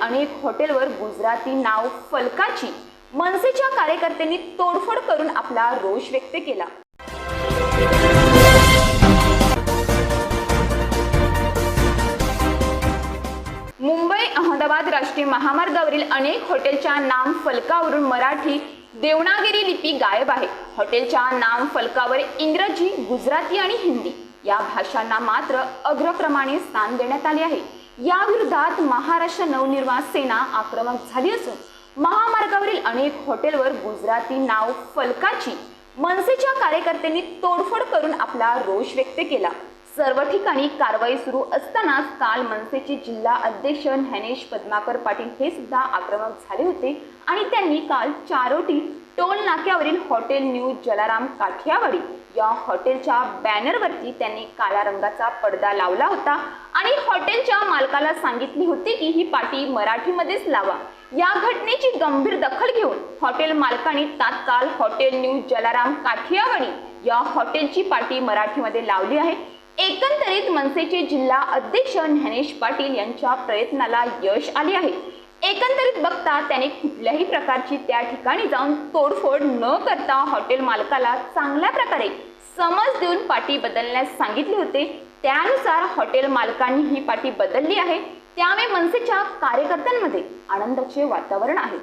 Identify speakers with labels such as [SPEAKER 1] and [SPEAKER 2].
[SPEAKER 1] अनेक हॉटेलवर गुजराती नाव फलकाची मनसेच्या कार्यकर्त्यांनी तोडफोड करून आपला रोष व्यक्त केला. मुंबई अहमदाबाद राष्ट्रीय महामार्गावरील अनेक हॉटेलच्या नाम फलकावरून मराठी देवनागिरी लिपी गायब आहे. हॉटेलच्या नाम फलकावर इंग्रजी गुजराती आणि हिंदी या भाषांना मात्र अग्रक्रमाने स्थान देण्यात आले आहे. या विरोधात महाराष्ट्र नवनिर्माण सेना आक्रमक झाली असून महामार्गावरील अनेक हॉटेलवर गुजराती नाव फलकाची मनसेच्या कार्यकर्त्यांनी तोडफोड करून आपला रोष व्यक्त केला. सर्व ठिकाणी कारवाई सुरू असतानाच काल मनसेचे जिल्हा अध्यक्ष ज्ञानेश पद्माकर पाटील हे सुद्धा आक्रमक झाले होते आणि त्यांनी काल चारोटी टोल नाक्यावरील हॉटेल न्यू जलाराम काठियावाडी या हॉटेलच्या बॅनरवरती त्यांनी काळ्या रंगाचा पडदा लावला होता आणि हॉटेलच्या मालकाला सांगितली होती की ही पाटी मराठीमध्येच लावा. या घटनेची गंभीर दखल घेऊन हॉटेल मालकाने तात्काळ हॉटेल न्यू जलाराम काठियावाडी या हॉटेलची पाटी मराठीमध्ये लावली आहे. एकंदरीत मनसेचे जिल्हा अध्यक्ष ज्ञानेश पाटील यांच्या प्रयत्नाला यश आले आहे. एकंदरीत बघता त्याने कुठल्याही प्रकारची त्या ठिकाणी जाऊन तोडफोड न करता हॉटेल मालकाला चांगल्या प्रकारे समज देऊन पाटी बदलण्यास सांगितले होते. त्यानुसार हॉटेल मालकांनी ही पाटी बदलली आहे. त्यामुळे मनसेच्या कार्यकर्त्यांमध्ये आनंदाचे वातावरण आहे.